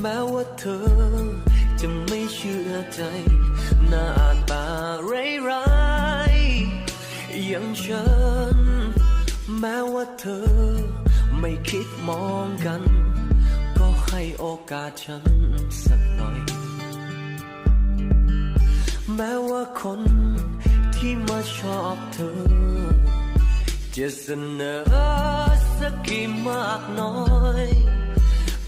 แม้ว่าเธอจะไม่เชื่อใจหน้าตาร้ายๆอย่างฉัน แม้ว่าเธอไม่คิดมองกัน ก็ให้โอกาสฉันสักหน่อย แม้ว่าคนที่มาชอบเธอ จะเสนอสักกี่มากน้อย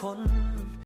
คน